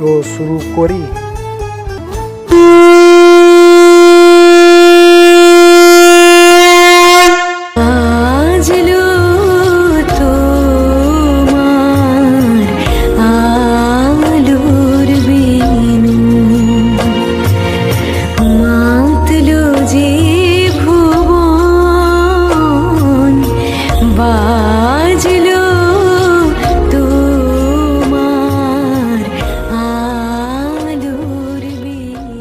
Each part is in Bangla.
তো শুরু করি। বাজলো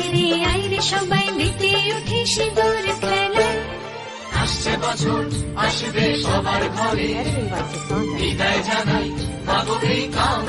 আইরে আইরে সবাই মেতে উঠে সিঁদুর খেলায় আসছে বছর আসবে সবার ঘরে। বিদায় জানাই মাগো এই কাম